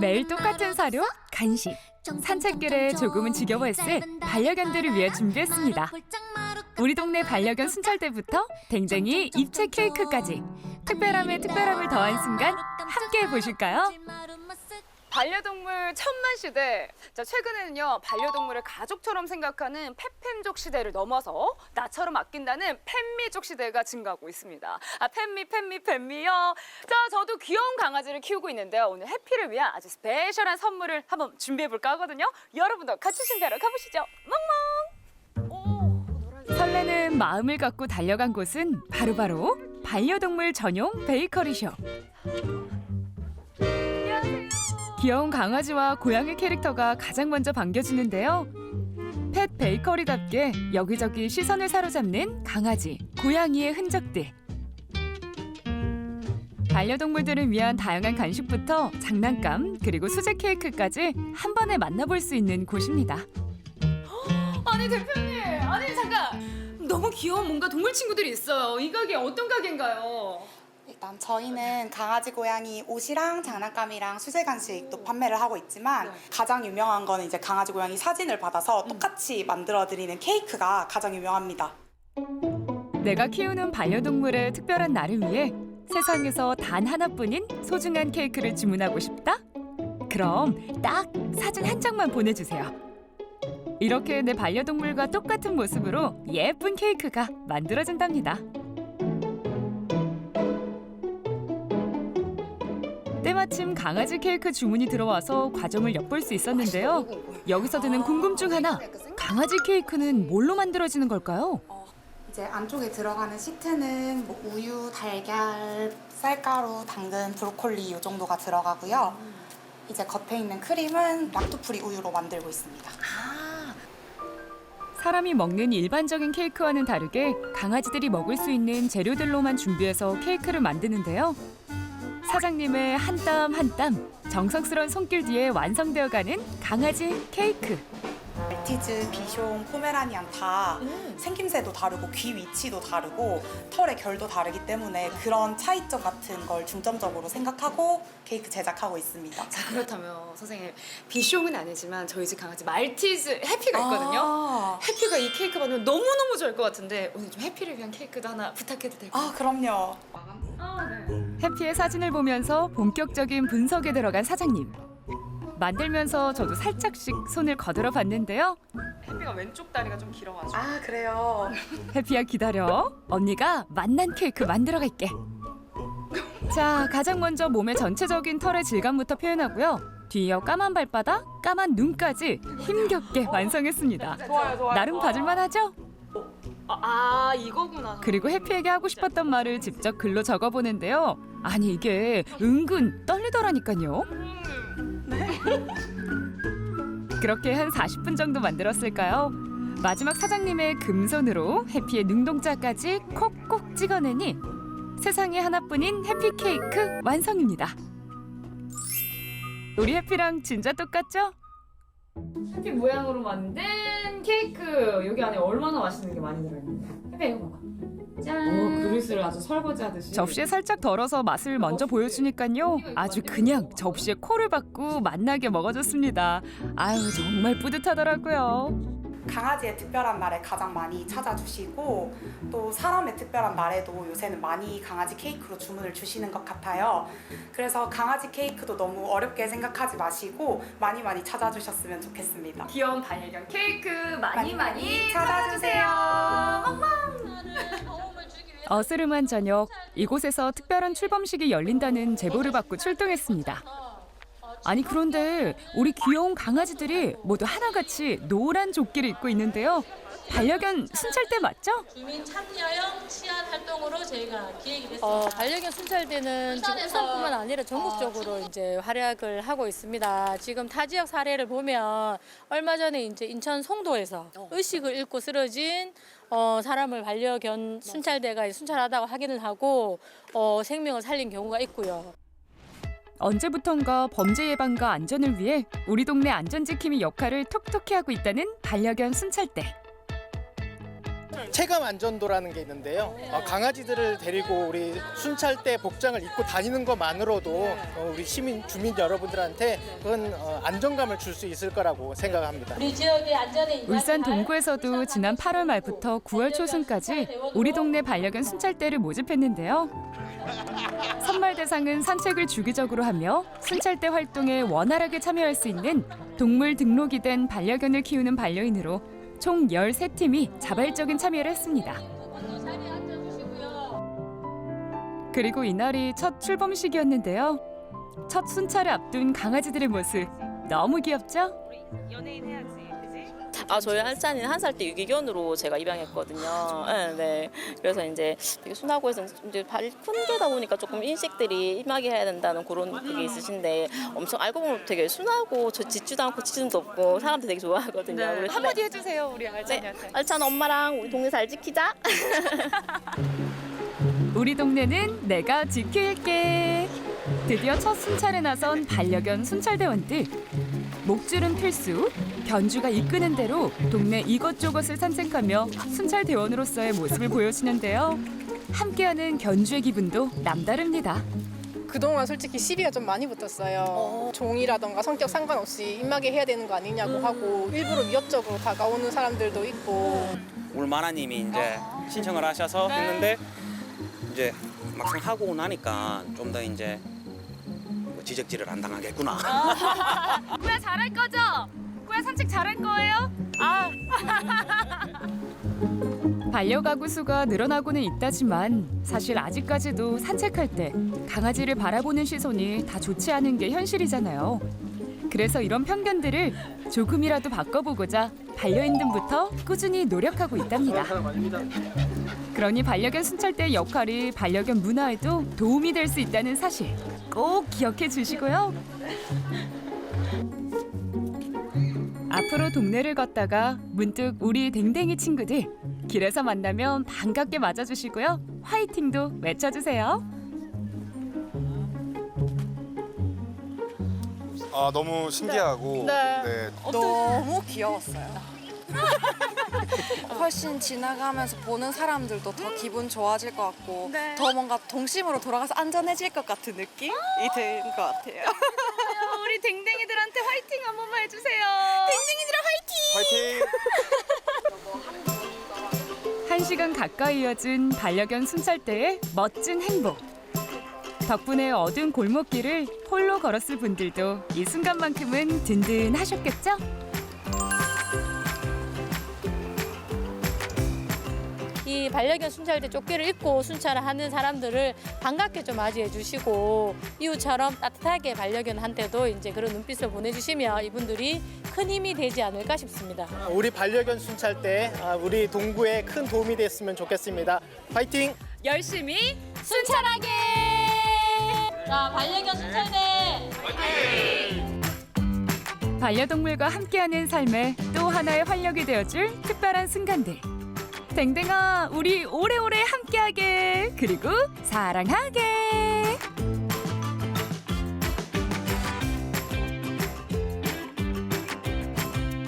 매일 똑같은 사료, 간식, 산책길에 조금은 지겨워했을 반려견들을 위해 준비했습니다. 우리 동네 반려견 순찰대부터 댕댕이 입체 케이크까지 특별함에 특별함을 더한 순간 함께 보실까요? 반려동물 천만 시대. 자, 최근에는요, 반려동물을 가족처럼 생각하는 펫팸족 시대를 넘어서 나처럼 아낀다는 팬미족 시대가 증가하고 있습니다. 아, 팬미, 팬미, 팬미요. 자, 저도 귀여운 강아지를 키우고 있는데요. 오늘 해피를 위한 아주 스페셜한 선물을 한번 준비해볼까 하거든요. 여러분도 같이 준비하러 가보시죠. 멍멍! 설레는 마음을 갖고 달려간 곳은 바로바로 반려동물 전용 베이커리숍. 귀여운 강아지와 고양이 캐릭터가 가장 먼저 반겨주는데요. 펫 베이커리답게 여기저기 시선을 사로잡는 강아지, 고양이의 흔적들. 반려동물들을 위한 다양한 간식부터 장난감 그리고 수제 케이크까지 한 번에 만나볼 수 있는 곳입니다. 아니, 대표님. 아니, 잠깐. 너무 귀여운 뭔가 동물 친구들이 있어요. 이 가게 어떤 가게인가요? 일단 저희는 강아지 고양이 옷이랑 장난감이랑 수제 간식도 판매를 하고 있지만 네. 가장 유명한 거는 이제 강아지 고양이 사진을 받아서 똑같이 만들어 드리는 케이크가 가장 유명합니다. 내가 키우는 반려동물의 특별한 날을 위해 세상에서 단 하나뿐인 소중한 케이크를 주문하고 싶다? 그럼 딱 사진 한 장만 보내주세요. 이렇게 내 반려동물과 똑같은 모습으로 예쁜 케이크가 만들어진답니다. 때마침 강아지 케이크 주문이 들어와서 과정을 엿볼 수 있었는데요. 여기서 드는 궁금증 하나. 강아지 케이크는 뭘로 만들어지는 걸까요? 이제 안쪽에 들어가는 시트는 뭐 우유, 달걀, 쌀가루, 당근, 브로콜리 이 정도가 들어가고요. 이제 겉에 있는 크림은 락토프리 우유로 만들고 있습니다. 사람이 먹는 일반적인 케이크와는 다르게 강아지들이 먹을 수 있는 재료들로만 준비해서 케이크를 만드는데요. 사장님의 한 땀 한 땀 정성스러운 손길 뒤에 완성되어가는 강아지 케이크. 말티즈, 비숑, 포메라니안 다 생김새도 다르고 귀 위치도 다르고 털의 결도 다르기 때문에 그런 차이점 같은 걸 중점적으로 생각하고 케이크 제작하고 있습니다. 자, 그렇다면 선생님, 비숑은 아니지만 저희 집 강아지 말티즈 해피가 있거든요. 아, 해피가 이 케이크 받으면 너무 너무 좋아할 것 같은데 오늘 좀 해피를 위한 케이크도 하나 부탁해도 될까요? 아 그럼요. 아, 네. 해피의 사진을 보면서 본격적인 분석에 들어간 사장님. 만들면서 저도 살짝씩 손을 거들어 봤는데요. 해피가 왼쪽 다리가 좀 길어가지고 아 그래요. 해피야 기다려. 언니가 맛난 케이크 만들어 갈게. 자, 가장 먼저 몸의 전체적인 털의 질감부터 표현하고요. 뒤이어 까만 발바닥, 까만 눈까지 힘겹게 완성했습니다. 좋아요, 좋아요. 나름 봐줄만 하죠? 아, 아 이거구나. 그리고 해피에게 하고 싶었던 말을 직접 글로 적어보는데요. 아니 이게 은근 떨리더라니까요. 그렇게 한 40분 정도 만들었을까요? 마지막 사장님의 금손으로 해피의 눈동자까지 콕콕 찍어내니 세상에 하나뿐인 해피 케이크 완성입니다. 우리 해피랑 진짜 똑같죠? 해피 모양으로 만든 케이크 여기 안에 얼마나 맛있는 게 많이 들어있는데 해피 이거 봐봐. 짠. 그릇을 아주 설거지 하듯이 접시에 살짝 덜어서 맛을 먼저 보여주니까요. 아주 그냥 접시에 코를 박고 맛나게 먹어줬습니다. 아유 정말 뿌듯하더라고요. 강아지의 특별한 날에 가장 많이 찾아주시고 또 사람의 특별한 날에도 요새는 많이 강아지 케이크로 주문을 주시는 것 같아요. 그래서 강아지 케이크도 너무 어렵게 생각하지 마시고 많이 많이 찾아주셨으면 좋겠습니다. 귀여운 반려견 케이크 많이 많이, 많이 찾아주세요. 어스름한 저녁 이곳에서 특별한 출범식이 열린다는 제보를 받고 출동했습니다. 아니 그런데 우리 귀여운 강아지들이 모두 하나같이 노란 조끼를 입고 있는데요. 반려견 순찰대 맞죠? 주민 참여형 치안 활동으로 저희가 기획이 됐습니다. 어, 반려견 순찰대는 지금 울산뿐만 아니라 전국적으로 이제 활약을 하고 있습니다. 지금 타 지역 사례를 보면 얼마 전에 이제 인천 송도에서 의식을 잃고 쓰러진 어, 사람을 반려견 순찰대가 순찰하다가 확인을 하고 어, 생명을 살린 경우가 있고요. 언제부턴가 범죄 예방과 안전을 위해 우리 동네 안전지킴이 역할을 톡톡히 하고 있다는 반려견 순찰대. 체감 안전도라는 게 있는데요. 어, 강아지들을 데리고 우리 순찰대 복장을 입고 다니는 것만으로도 어, 우리 시민 주민 여러분들한테 그건 어, 안정감을 줄 수 있을 거라고 생각합니다. 우리 지역의 안전에 울산 발- 동구에서도 지난 8월 말부터 9월 초순까지 우리 동네 반려견 순찰대를 모집했는데요. 선발 대상은 산책을 주기적으로 하며 순찰대 활동에 원활하게 참여할 수 있는 동물 등록이 된 반려견을 키우는 반려인으로 총 13팀이 자발적인 참여를 했습니다. 그리고 이날이 첫 출범식이었는데요. 첫 순찰을 앞둔 강아지들의 모습 너무 귀엽죠? 아 저희 한산이는 한 살 때 유기견으로 제가 입양했거든요. 네, 네. 그래서 이제 되게 순하고 해서 이제 발이 큰 게다 보니까 조금 인식들이 임하게 해야 된다는 그런 그게 있으신데 엄청 알고 보면 되게 순하고 저 짖지도 않고 짖음도 없고 사람들 되게 좋아하거든요. 그래서 네. 한마디 해주세요 우리 알찬이한테. 알찬 엄마랑 우리 동네 잘 지키자. 우리 동네는 내가 지킬게. 드디어 첫 순찰에 나선 반려견 순찰대원들. 목줄은 필수. 견주가 이끄는 대로 동네 이것저것을 산책하며 순찰 대원으로서의 모습을 보여주는데요. 함께하는 견주의 기분도 남다릅니다. 그동안 솔직히 시비가 좀 많이 붙었어요. 종이라던가 성격 상관없이 입마개 해야 되는 거 아니냐고 하고 일부러 위협적으로 다가오는 사람들도 있고 울마나님이 이제 신청을 하셔서 했는데 이제 막상 하고 나니까 좀 더 이제 뭐 지적질을 안 당하겠구나. 꾸야 잘할 거죠? 꾸야 산책 잘할 거예요? 아 반려가구 수가 늘어나고는 있다지만 사실 아직까지도 산책할 때 강아지를 바라보는 시선이 다 좋지 않은 게 현실이잖아요. 그래서 이런 편견들을 조금이라도 바꿔보고자 반려인들부터 꾸준히 노력하고 있답니다. 그러니 반려견 순찰대의 역할이 반려견 문화에도 도움이 될 수 있다는 사실 꼭 기억해 주시고요. 앞으로 동네를 걷다가 문득 우리 댕댕이 친구들 길에서 만나면 반갑게 맞아주시고요. 화이팅도 외쳐주세요. 아 너무 신기하고 네. 네. 너무 귀여웠어요. 훨씬 지나가면서 보는 사람들도 더 기분 좋아질 것 같고 더 뭔가 동심으로 돌아가서 안전해질 것 같은 느낌이 드는 것 같아요. 우리 댕댕이들한테 화이팅 한 번만 해주세요. 화이팅! 한 시간 가까이 이어진 반려견 순찰대의 멋진 행복. 덕분에 어두운 골목길을 홀로 걸었을 분들도 이 순간만큼은 든든하셨겠죠? 이 반려견 순찰대 조끼를 입고 순찰을 하는 사람들을 반갑게 좀 맞이해 주시고 이웃처럼 따뜻하게 반려견한테도 이제 그런 눈빛을 보내주시면 이분들이 큰 힘이 되지 않을까 싶습니다. 우리 반려견 순찰대 아, 우리 동구에 큰 도움이 됐으면 좋겠습니다. 화이팅! 열심히 순찰하게! 자, 반려견 순찰대! 반려동물과 함께하는 삶에 또 하나의 활력이 되어줄 특별한 순간들. 댕댕아, 우리 오래오래 함께하게 그리고 사랑하게.